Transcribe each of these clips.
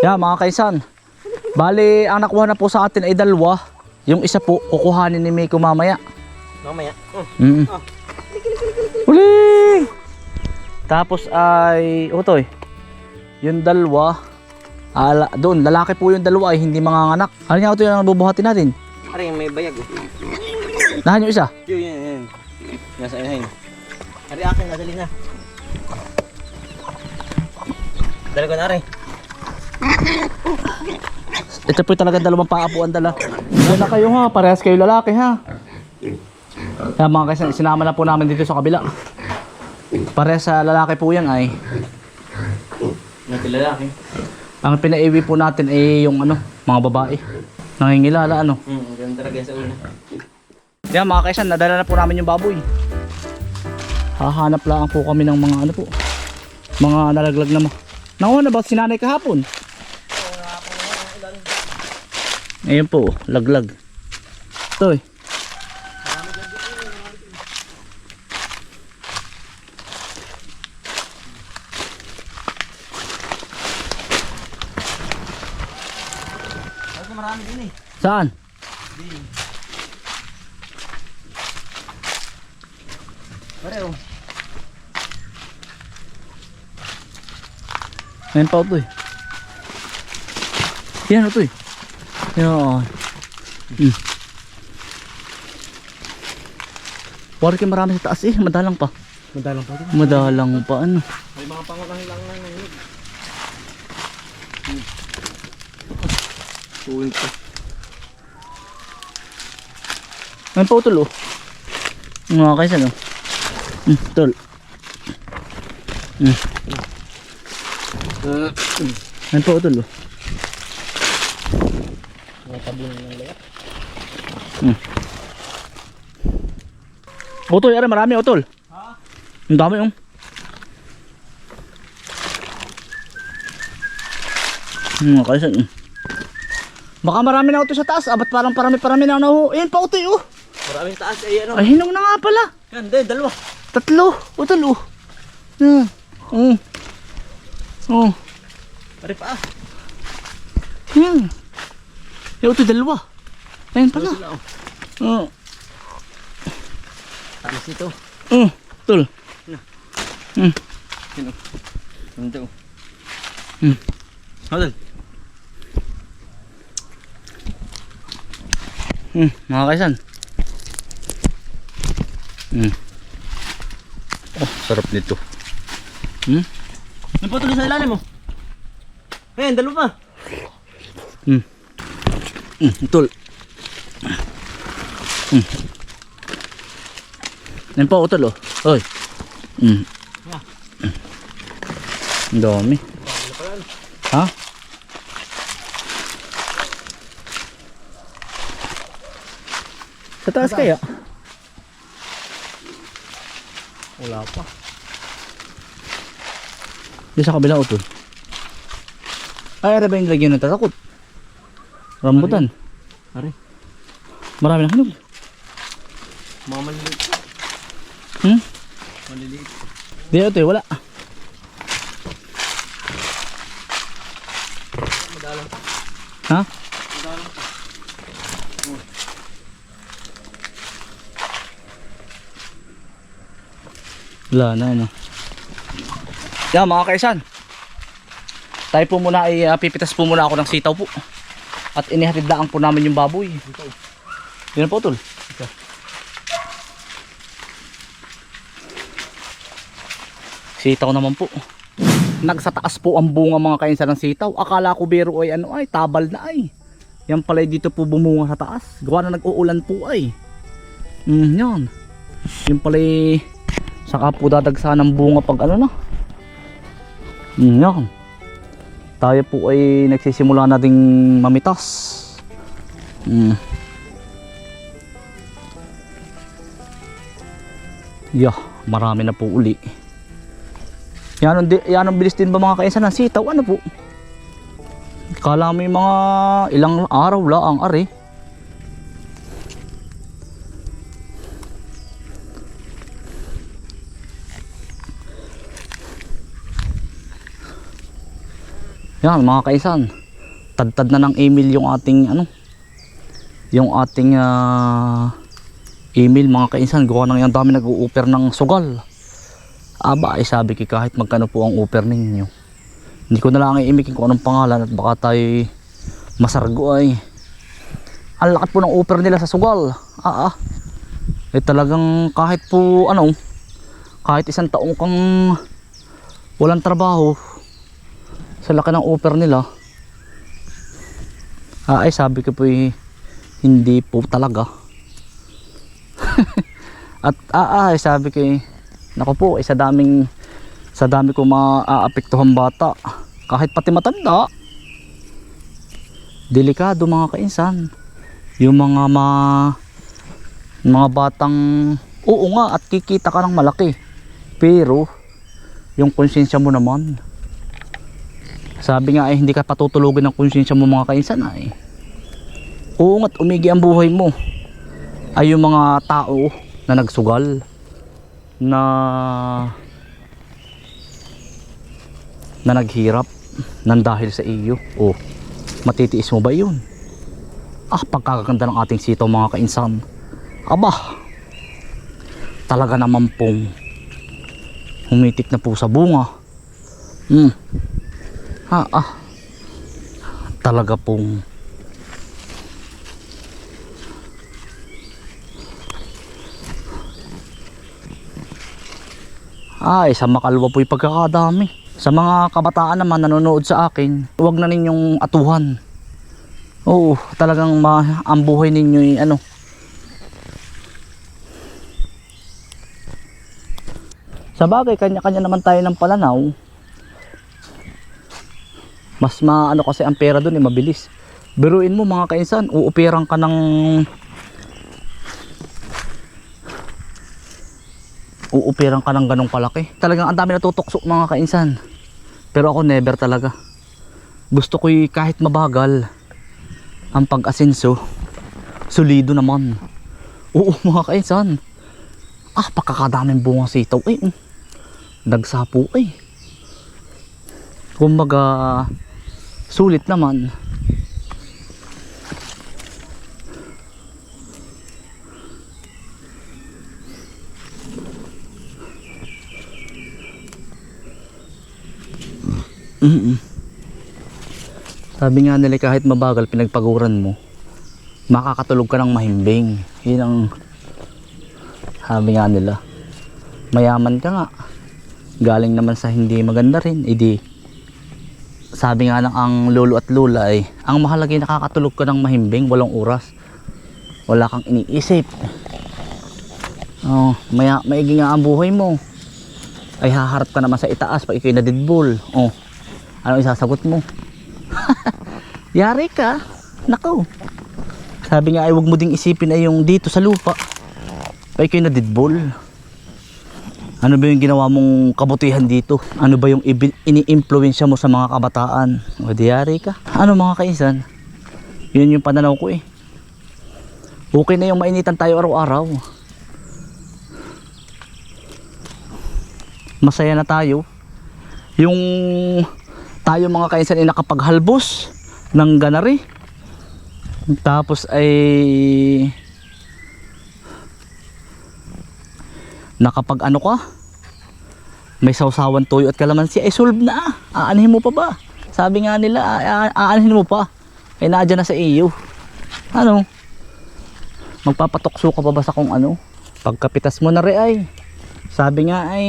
Yeah, mga kaisan. Bali, ang nakuha na po sa atin ay dalawa. Yung isa po, kukuhanin ni Miko mamaya. Mamaya. Oh. Mm. Uli! Tapos ay, utoy. Yung dalawa, ala, doon, lalaki po yung dalawa ay hindi mga anak. Ano nga ito yung bubuhatin natin? Ari, may bayag. Oh. Nahan yung isa. Yun, yun, yun. Nasa inahin. Ari, akin, nadali na. Dali ko na, Ari. Ito po talaga dalawang paa po ang dala. Diyan na kayo ha, parehas kayo lalaki ha. Kaya mga kaisan, sinama na po namin dito sa kabila. Parehas sa lalaki po yan ay. Natilalaki. Ang pinaiwi po natin ay yung ano, mga babae. Nangingilala ano. Hmm, ganun talaga sa una. Yan mga kaisan, nadala na po namin yung baboy. Hahanap lang po kami ng mga ano po. Mga nalaglag na ma. Nakuha na ba si nanay kahapon? Ayun po, laglag. Ito eh. Marami din eh. Saan? Pareho. Ayun pa ito eh. Yan ito eh. Yan. Hmm. Wari kayo marami sa taas eh. Madalang pa. Madalang pa rin. Madalang pa ano. May mga pangulang lang na nahihig. Uwing pa. Ayun pa utol oh. Mga kaysa no. Hmm, tol. Hmm. Ayun pa utol oh. Mga tabunan ng layak. Utol, yara marami utol. Ha? Ang dami yung. Mga kaysa. hmm. Baka marami na utol sa taas. Abat parang parami-parami na naho. Ayun pa utol oh. Maraming taas ay ano. Ay hinong na nga pala. Yan, din, dalawa. Tatlo. Utol oh. Hmm. Oh. Oh. Pare pa ah. Hmm. Yung utol dalawa. Ayun pala. Sila, oh. Oh. Tamis ito. Oh. Utol. Sino? Ito. Hmm. Hodol. Hmm. Mga kaisan. Hmm. Oh, sarap nito. Hmm. Napatuloy sa ilalim mo. Ayan, dalawa pa. Hmm. Hmm, utol. Hmm. Yan pa utol oh. Oy. Hmm. Ah. Ang dami. Ha? Sa taas kaya? Wala pa. Di sa kabila utol. Ay, ara ba yung lagyan ng tatakot? Rambutan. Ari. Marami na hinog. Mga maliliit. Hmm? Maliliit. Di ito eh, wala. Madalang. Ha? Madalang pa. Wala na ano. Yan mga kaisan. Tayo po muna ay ah, pipitas po muna ako ng sitaw po. At inihatid lang po namin yung baboy. Yan po tol. Sitaw naman po. Nagsa taas po ang bunga mga kainsan ng sitaw. Akala ko biro ay ano ay tabal na ay. Yan pala dito po bumunga sa taas. Gawa na nag-uulan po ay. Mm, yan. Yung pala ay saka po dadagsa ng bunga pag ano na. Mm, yan. Tayo po ay nagsisimula na ding mamitas. Mm. Yeah, marami na po uli. Yan ang, yan ang bilis din ba mga kainsan ng sitaw? Ano po? Kala yung mga ilang araw la ang ari. Yan mga kaisan. Tad-tad na ng email yung ating ano. Yung ating ah, email mga kaisan. Gawa nang yung dami nag-u-offer ng sugal. Aba ay sabi ko kahit magkano po ang offer ninyo. Hindi ko na lang iimikin kung anong pangalan at baka tayo masargo ay. Ang lakat po ng offer nila sa sugal. Ah ah. Eh talagang kahit po ano, kahit isang taong kang walang trabaho, sa laki ng offer nila. Ah, ay sabi ko po eh, hindi po talaga. At ah, ay sabi ko eh, naku po eh, sa daming sa dami ko maaapektuhan bata kahit pati matanda delikado mga kainsan. Yung mga ma, mga batang oo nga at kikita ka ng malaki. Pero yung konsensya mo naman sabi nga ay hindi ka patutulugin ng konsensya mo mga kainsan ay. Oo nga't umigi ang buhay mo. Ay yung mga tao na nagsugal na na naghirap nang dahil sa iyo. O matitiis mo ba yun? Ah, pagkakaganda ng ating sitaw mga kainsan. Aba, talaga naman pong humitik na po sa bunga. Hmm. Ha, ah. Talaga pong Ay, sa makalwa po'y pagkakadami. Sa mga kabataan naman nanonood sa akin, huwag na ninyong atuhan. Oo, talagang ma ang buhay ninyo ay ano. Sa bagay, kanya-kanya naman tayo ng palanaw mas maano kasi ang pera doon eh mabilis. Biruin mo mga kainsan uuperang ka ng uuperang ka ng ganong kalaki talagang ang dami natutukso mga kainsan. Pero ako never talaga. Gusto ko kahit mabagal ang pag-asenso solido naman. Oo mga kainsan. Ah pagkakadaming bunga sitaw. Eh dagsapo eh kumbaga sulit naman. Mm-mm. sabi nga nila kahit mabagal pinagpaguran mo makakatulog ka ng mahimbing. Yun ang sabi nga nila. Mayaman ka nga. Galing naman sa hindi maganda rin. Edi sabi nga ng ang lolo at lola ay ang mahalaga ay nakakatulog ka ng mahimbing walong oras. Wala kang iniisip. Oh, maya, maigi nga ang buhay mo. Ay haharap ka naman sa itaas pag ikaw'y nadidbol oh, ano isasagot mo? Yari ka. Nako sabi nga ay wag mo ding isipin ay yung dito sa lupa pag ikaw'y nadidbol ano ba yung ginawa mong kabutihan dito? Ano ba yung ini-impluensya mo sa mga kabataan? O diyari ka. Ano mga kaisan? Yun yung pananaw ko eh. Okay na yung mainitan tayo araw-araw. Masaya na tayo. Yung tayo mga kaisan ay nakapaghalbos ng ganari. Tapos ay nakapag ano ka? May sausawan tuyo at kalamansi. Ay solve na. Aanhin mo pa ba? Sabi nga nila "A- a- aanhin mo pa. Ay naadyan na sa iyo ano? Magpapatokso ka pa ba sa kung ano? Pagkapitas mo na re ay. Sabi nga ay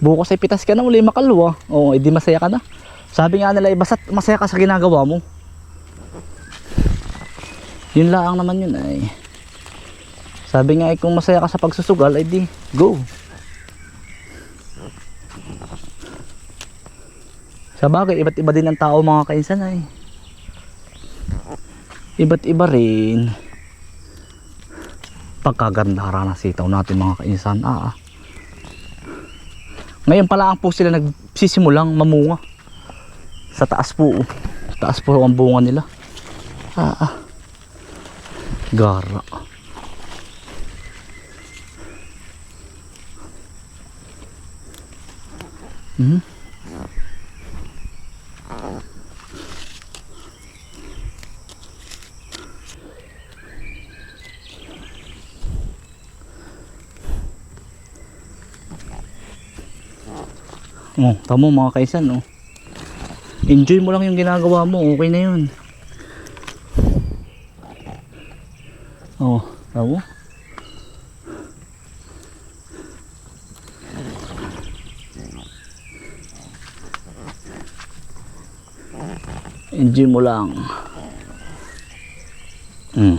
bukas ay pitas ka na uli makalwa. O edi masaya ka na. Sabi nga nila ay basta't masaya ka sa ginagawa mo. Yun lang naman yun ay sabi nga eh, kung masaya ka sa pagsusugal, ay di, go. Sa bagay, iba't iba din ang tao mga kainsan ay. Iba't iba rin. Pagkaganda ng sitaw natin mga kainsan. Ah, ah. Ngayon pala ang po sila nagsisimulang mamunga. Sa taas po. Taas po ang bunga nila. Ah, ah. Gara. Mm-hmm. Oh, tamo mga kaisan, oh. Enjoy mo lang yung ginagawa mo, okay na 'yun. Oh, tamo. Enjoy mo lang. Hmm.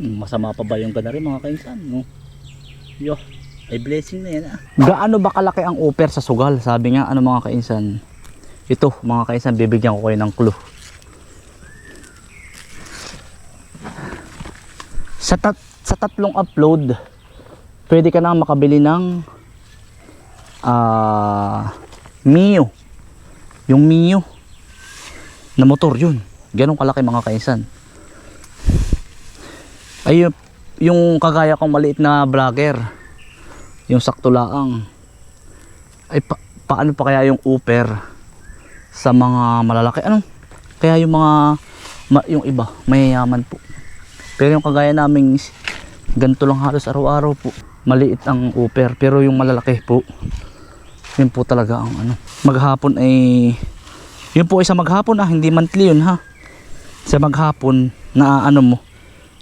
Masama pa ba yung gana rin mga kainsan? No? Yo, ay blessing na yan ah. Gaano ba kalaki ang offer sa sugal? Sabi nga, ano mga kainsan? Ito, mga kainsan, bibigyan ko kayo ng clue. Sa, tat sa tatlong upload, pwede ka na makabili ng ah Mio. Yung Mio na motor yun. Ganong kalaki mga kainsan ay yung- kagaya kong maliit na vlogger yung sakto laang. Ay pa, paano pa kaya yung upper sa mga malalaki? Ano kaya yung mga ma, yung iba mayayaman po? Pero yung kagaya naming ganito lang halos araw-araw po maliit ang upper pero yung malalaki po yun po talaga ang ano. Maghapon ay yun po ay sa maghapon ah hindi monthly yun ha? Sa maghapon na ano mo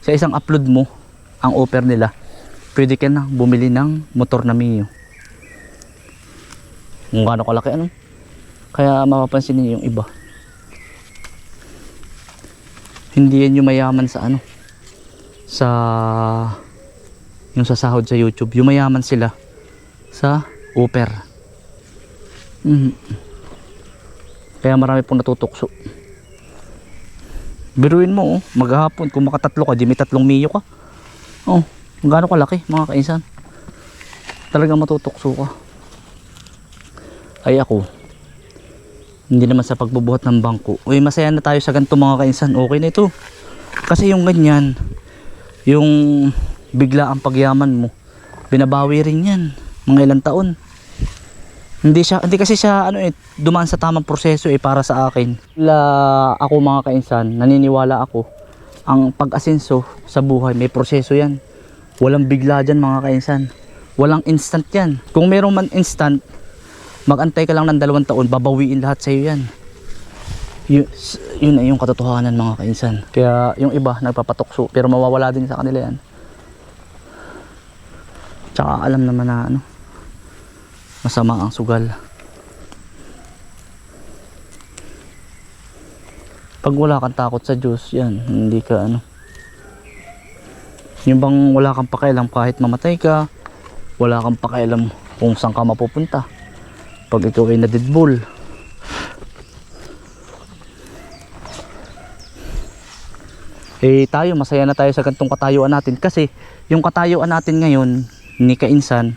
sa isang upload mo ang offer nila pwede ka na bumili ng motor na Mio. Kung gaano kalaki ano? Kaya mapapansin niyo yung iba. Hindi yan yung mayaman sa ano sa yung sa sahod sa YouTube. Yung mayaman sila sa offer. Mhm. kaya marami pong natutukso Biruin mo, oh, maghapon, kung makatatlo ka, di may tatlong miyo ka. Oh, gaano kalaki, mga kainsan. Talagang matutokso ka. Ay ako, hindi naman sa pagbubuhat ng bangko. Uy, masaya na tayo sa ganito mga kainsan. Okay na ito. Kasi yung ganyan, yung bigla ang pagyaman mo, binabawi rin yan. Mga ilang taon. Hindi siya hindi kasi siya ano eh dumaan sa tamang proseso eh para sa akin. La ako mga kainsan, naniniwala ako ang pag-asenso sa buhay may proseso 'yan. Walang bigla diyan mga kainsan. Walang instant 'yan. Kung meron man instant, magantay ka lang ng dalawang taon, babawiin lahat sa iyo 'yan. Yun, yun na yung katotohanan mga kainsan. Kaya yung iba nagpapatukso pero mawawala din sa kanila 'yan. Tsaka alam naman na ano, masama ang sugal. Pag wala kang takot sa Diyos yan hindi ka ano. Yung bang wala kang pakialam kahit mamatay ka wala kang pakialam kung saan ka mapupunta. Pag ikaw ay nadidbol eh tayo masaya na tayo sa gantong katayuan natin kasi yung katayuan natin ngayon ni Kainsan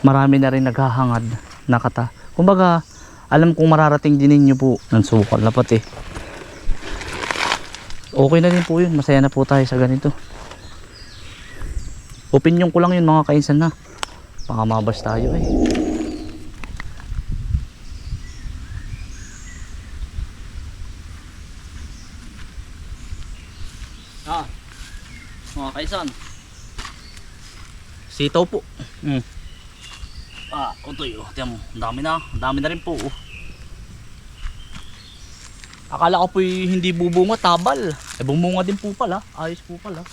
marami na rin naghahangad na kata. Kumbaga alam kong mararating din ninyo po ng sukal na pati. Okay na din po yun. Masaya na po tayo sa ganito. Opinion ko lang yun mga kainsan na. Baka mabas tayo eh. Ah mga kaisan sitaw po. Mm. Ah utoy oh. Tiyan mo ang dami na. Ang dami na rin po oh. akala ko po hindi bubunga tabal. Eh bumunga din po pala. Ayos po pala